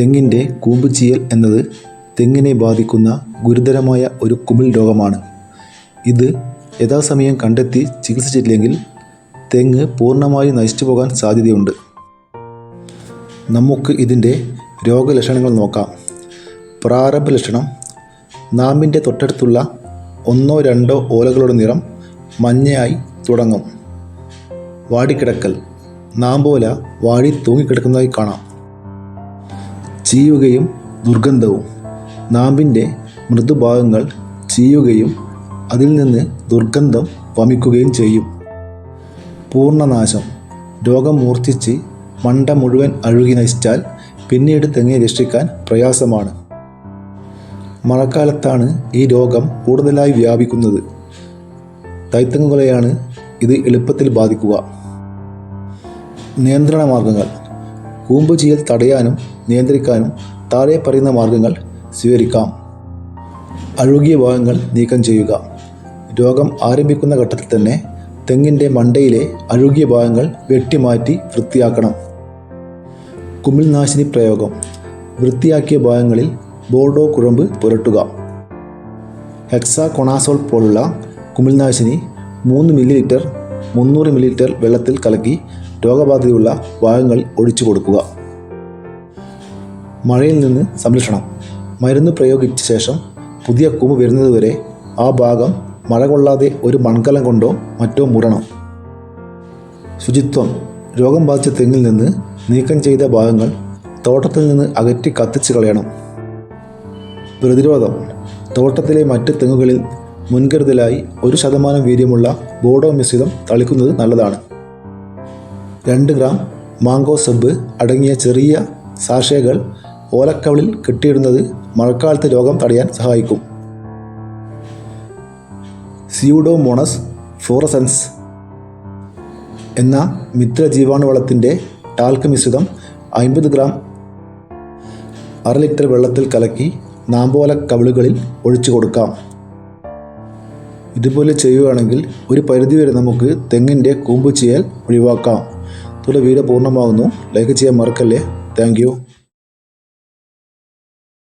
തെങ്ങിന്റെ കൂമ്പുചീയൽ എന്നത് തെങ്ങിനെ ബാധിക്കുന്ന ഗുരുതരമായ ഒരു കുമിൾ രോഗമാണ്. ഇത് യഥാസമയം കണ്ടെത്തി ചികിത്സിച്ചില്ലെങ്കിൽ തെങ്ങ് പൂർണമായി നശിച്ചു പോകാൻ സാധ്യതയുണ്ട്. നമുക്ക് ഇതിന്റെ രോഗലക്ഷണങ്ങൾ നോക്കാം. പ്രാരംഭ ലക്ഷണം നാമ്പിന്റെ തൊട്ടടുത്തുള്ള ഒന്നോ രണ്ടോ ഓലകളുടെ നിറം മഞ്ഞയായി തുടങ്ങും. വാടിക്കിടക്കൽ നാമ്പോല വാടി തൂങ്ങിക്കിടക്കുന്നതായി കാണാം. ചീയുകയും ദുർഗന്ധവും. നാമ്പിന്റെ മൃദുഭാഗങ്ങൾ ചീയുകയും അതിൽ നിന്ന് ദുർഗന്ധം വമിക്കുകയും ചെയ്യും. പൂർണനാശം രോഗം മൂർച്ഛിച്ച് മണ്ട മുഴുവൻ അഴുകി നശിച്ചാൽ പിന്നീട് തെങ്ങിനെ രക്ഷിക്കാൻ പ്രയാസമാണ്. മഴക്കാലത്താണ് ഈ രോഗം കൂടുതലായി വ്യാപിക്കുന്നത്. തൈത്തങ്ങുകളെയാണ് ഇത് എളുപ്പത്തിൽ ബാധിക്കുക. നിയന്ത്രണ മാർഗങ്ങൾ കൂമ്പ് ചെയ്യൽ തടയാനും നിയന്ത്രിക്കാനും താഴെ പറയുന്ന മാർഗങ്ങൾ സ്വീകരിക്കാം. അഴുകിയ ഭാഗങ്ങൾ നീക്കം ചെയ്യുക. രോഗം ആരംഭിക്കുന്ന ഘട്ടത്തിൽ തന്നെ തെങ്ങിന്റെ മണ്ടയിലെ അഴുകിയ ഭാഗങ്ങൾ വെട്ടിമാറ്റി വൃത്തിയാക്കണം. കുമിൽനാശിനി പ്രയോഗം. വൃത്തിയാക്കിയ ഭാഗങ്ങളിൽ ബോർഡോ കുഴമ്പ് പുരട്ടുക. ഹെക്സാ കൊണാസോൾ പോലുള്ള കുമിൽനാശിനി മൂന്ന് മില്ലി ലിറ്റർ മുന്നൂറ് മില്ലി ലിറ്റർ വെള്ളത്തിൽ കലക്കി രോഗബാധിതയുള്ള ഭാഗങ്ങൾ ഒഴിച്ചു കൊടുക്കുക. മഴയിൽ നിന്ന് സംരക്ഷണം. മരുന്ന് പ്രയോഗിച്ച ശേഷം പുതിയ കൂമ്പ് വരുന്നതുവരെ ആ ഭാഗം മഴ കൊള്ളാതെ ഒരു മൺകലം കൊണ്ടോ മറ്റോ മുറണം ശുചിത്വം. രോഗം ബാധിച്ച തെങ്ങിൽ നിന്ന് നീക്കം ചെയ്ത ഭാഗങ്ങൾ തോട്ടത്തിൽ നിന്ന് അകറ്റി കത്തിച്ച് കളയണം. പ്രതിരോധം. തോട്ടത്തിലെ മറ്റ് തെങ്ങുകളിൽ മുൻകരുതലായി ഒരു ശതമാനം വീര്യമുള്ള ബോഡോ മിശ്രിതം തളിക്കുന്നത് നല്ലതാണ്. രണ്ട് ഗ്രാം മാങ്കോ സബ് അടങ്ങിയ ചെറിയ സാഷേകൾ ഓലക്കവളിൽ കെട്ടിയിടുന്നത് മഴക്കാലത്ത് രോഗം തടയാൻ സഹായിക്കും. സ്യൂഡോമോണസ് ഫ്ലോറസൻസ് എന്ന മിത്ര ജീവാണുവളത്തിന്റെ ടാൽക്ക് മിശ്രിതം അമ്പത് ഗ്രാം അര ലിറ്റർ വെള്ളത്തിൽ കലക്കി നാമ്പോല കവിളുകളിൽ ഒഴിച്ചു കൊടുക്കാം. ഇതുപോലെ ചെയ്യുകയാണെങ്കിൽ ഒരു പരിധിവരെ നമുക്ക് തെങ്ങിന്റെ കൂമ്പ് ഒഴിവാക്കാം. ഇതോടെ വീഡിയോ പൂർണമാകുന്നു ലൈക്ക് ചെയ്യാൻ മറക്കല്ലേ? താങ്ക്